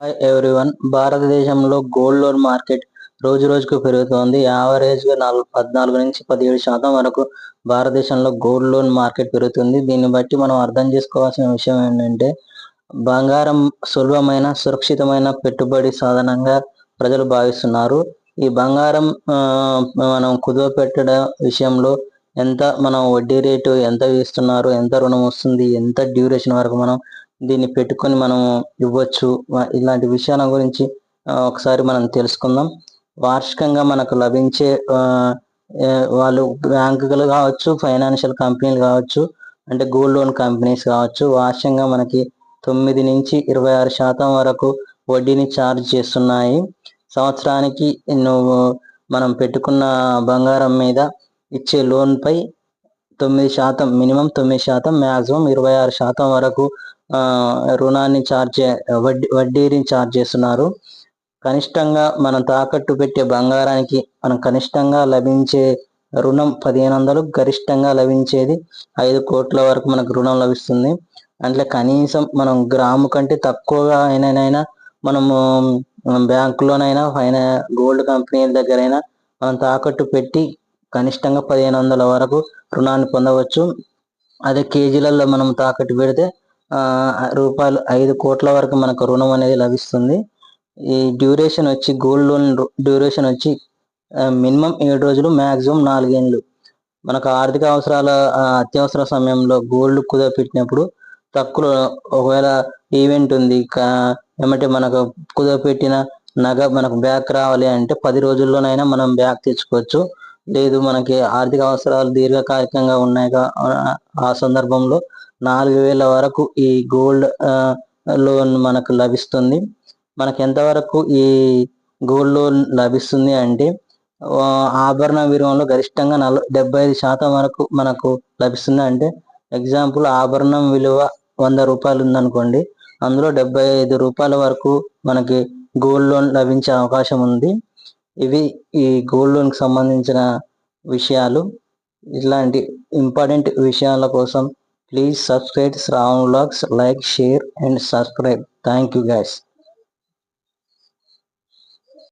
Hi everyone భారతదేశంలో gold loan market రోజు రోజుకు పెరుగుతోంది. యావరేజ్గా నాలుగు పద్నాలుగు నుంచి పదిహేడు శాతం వరకు భారతదేశంలో గోల్డ్ లోన్ మార్కెట్ పెరుగుతుంది. దీన్ని బట్టి మనం అర్థం చేసుకోవాల్సిన విషయం ఏంటంటే బంగారం సులభమైన సురక్షితమైన పెట్టుబడి సాధనంగా ప్రజలు భావిస్తున్నారు. ఈ బంగారం మనం కుదువ పెట్టడం విషయంలో ఎంత మనం వడ్డీ రేటు ఎంత ఇస్తున్నారు ఎంత రుణం వస్తుంది ఎంత డ్యూరేషన్ వరకు మనం దీన్ని పెట్టుకొని మనం ఇవ్వచ్చు. ఇలాంటి విషయాల గురించి ఒకసారి మనం తెలుసుకుందాం. వార్షికంగా మనకు లభించే వాళ్ళు బ్యాంకులు కావచ్చు ఫైనాన్షియల్ కంపెనీలు కావచ్చు అంటే గోల్డ్ లోన్ కంపెనీస్ కావచ్చు వార్షికంగా మనకి తొమ్మిది నుంచి ఇరవై ఆరు శాతం వరకు వడ్డీని ఛార్జ్ చేస్తున్నాయి. సంవత్సరానికి నువ్వు మనం పెట్టుకున్న బంగారం మీద ఇచ్చే లోన్ పై తొమ్మిది శాతం మినిమం తొమ్మిది శాతం మ్యాక్సిమం ఇరవై ఆరు శాతం వరకు రుణాన్ని ఛార్జ్ వడ్డీ వడ్డీని ఛార్జ్ చేస్తున్నారు. కనిష్టంగా మనం తాకట్టు పెట్టే బంగారానికి మనం కనిష్టంగా లభించే రుణం పదిహేను వందలు గరిష్టంగా లభించేది ఐదు కోట్ల వరకు మనకు రుణం లభిస్తుంది. అంటే కనీసం మనం గ్రాము కంటే తక్కువగా అయినైనా మనము బ్యాంకులోనైనా ఫైనా గోల్డ్ కంపెనీల దగ్గరైనా మనం తాకట్టు పెట్టి కనిష్టంగా పదిహేను వందల వరకు రుణాన్ని పొందవచ్చు. అదే కేజీలలో మనం తాకట్టు పెడితే రూపాయలు ఐదు కోట్ల వరకు మనకు రుణం అనేది లభిస్తుంది. ఈ డ్యూరేషన్ వచ్చి గోల్డ్ లోన్ డ్యూరేషన్ వచ్చి మినిమం ఏడు రోజులు మ్యాక్సిమం నాలుగేళ్ళు మనకు ఆర్థిక అవసరాల అత్యవసర సమయంలో గోల్డ్ కుదపెట్టినప్పుడు తక్కువ ఒకవేళ ఈవెంట్ ఉంది ఏమంటే మనకు కుదపెట్టిన నగ మనకు బ్యాక్ రావాలి అంటే పది రోజుల్లోనైనా మనం బ్యాక్ తెచ్చుకోవచ్చు. లేదు మనకి ఆర్థిక అవసరాలు దీర్ఘకాలికంగా ఉన్నాయి ఆ సందర్భంలో నాలుగు వేల వరకు ఈ గోల్డ్ లోన్ మనకు లభిస్తుంది. మనకు ఎంతవరకు ఈ గోల్డ్ లోన్ లభిస్తుంది అంటే ఆభరణ విలువలో గరిష్టంగా నల డెబ్బై ఐదు శాతం వరకు మనకు లభిస్తుంది. అంటే ఎగ్జాంపుల్ ఆభరణం విలువ వంద రూపాయలు ఉందనుకోండి అందులో డెబ్బై ఐదు రూపాయల వరకు మనకి గోల్డ్ లోన్ లభించే అవకాశం ఉంది. ఇవి ఈ గోల్డ్ లోన్కి సంబంధించిన విషయాలు. ఇలాంటి ఇంపార్టెంట్ విషయాల కోసం please subscribe Shravan blogs like share and subscribe. Thank you guys